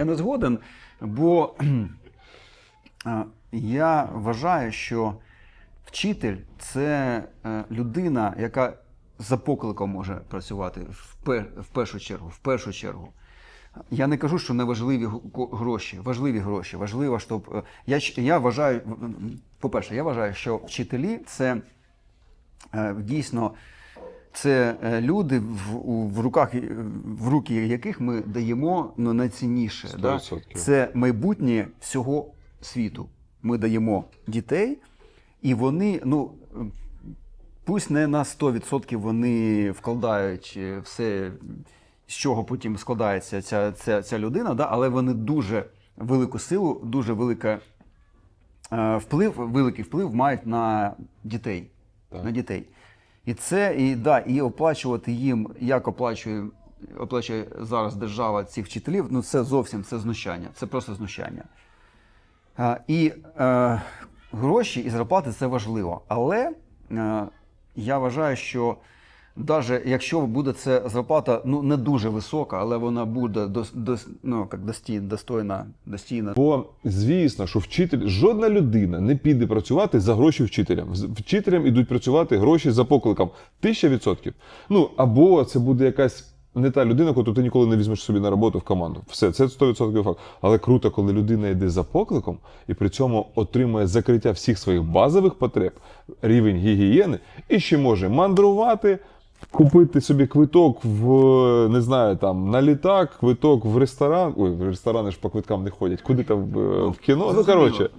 Я не згоден, бо я вважаю, що вчитель це е, людина, яка за покликом може працювати в, першу чергу. В першу чергу. Я не кажу, що не важливі гроші, важливі гроші. Важливо, щоб е, я, я вважаю, по-перше, я вважаю, що вчителі це е, дійсно це е, люди, в, в руках в руки яких ми даємо ну, найцінніше. Да? Це майбутнє всього світу. Ми даємо дітей, і вони, ну. Пусть не на 100% вони вкладають е, все, з чого потім складається ця, ця, ця людина, да? але вони дуже велику силу, дуже велика, е, вплив, великий вплив мають на дітей. Так. На дітей. І це, і, да, і оплачувати їм, як оплачує, оплачує зараз держава цих вчителів, ну це зовсім це знущання. Це просто знущання. А, і е, гроші і зарплати це важливо. Але е, я вважаю, що навіть якщо буде це зарплата ну, не дуже висока, але вона буде дос, дос, ну, як достій, достойна, достійна. Бо звісно, що вчитель, жодна людина не піде працювати за гроші вчителям. Вчителям ідуть працювати гроші за покликом. Тисяча відсотків. Ну або це буде якась не та людина, яку ти ніколи не візьмеш собі на роботу в команду. Все, це 100% факт. Але круто, коли людина йде за покликом і при цьому отримує закриття всіх своїх базових потреб, рівень гігієни, і ще може мандрувати. Купити собі квиток в не знаю там на літак, квиток в ресторан. Ой, в ресторани ж по квиткам не ходять. Куди там в, в кіно? Ну коротше,